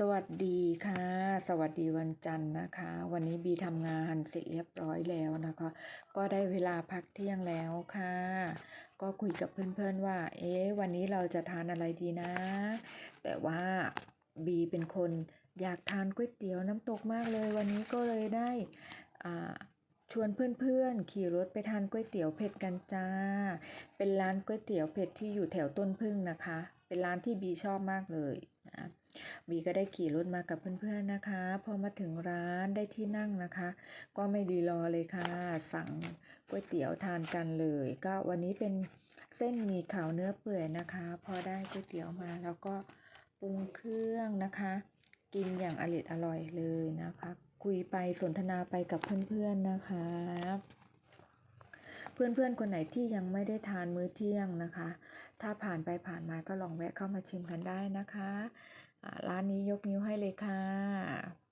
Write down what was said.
สวัสดีค่ะ สวัสดีวันจันทร์นะคะ วันนี้บีทำงานเสร็จเรียบร้อยแล้วนะคะ ก็ได้เวลาพักเที่ยงแล้วค่ะ ก็คุยกับเพื่อนๆว่า เอ๊ะวันนี้เราจะทานอะไรดีนะ แต่ว่าบีเป็นคนอยากทานก๋วยเตี๋ยวน้ำตกมากเลย วันนี้ก็เลยได้อ่าชวนเพื่อนๆ ขี่รถไปทานก๋วยเตี๋ยวเผ็ดกันจ้า เป็นร้านก๋วยเตี๋ยวเผ็ดที่อยู่แถวต้นพึ่งนะคะ เป็นร้านที่บีชอบมากเลยนะ บีก็ได้ขี่รถมากับเพื่อนๆนะคะ พอมาถึงร้านได้ที่นั่งนะคะ ก็ไม่ดีรอเลยค่ะ สั่งก๋วยเตี๋ยวทานกันเลย ก็วันนี้เป็นเส้นมี่ขาวเนื้อเปื่อยนะคะ พอได้ก๋วยเตี๋ยวมาแล้วก็ปรุงเครื่องนะคะ กินอย่างอริดอร่อยเลยนะคะ คุยไปสนทนาไปกับเพื่อนๆนะคะเพื่อนๆ คนไหนที่ยังไม่ได้ทานมื้อเที่ยงนะคะ ถ้าผ่านไปผ่านมาก็ลองแวะเข้ามาชิมกันได้นะคะ ร้านนี้ยกนิ้วให้เลยค่ะ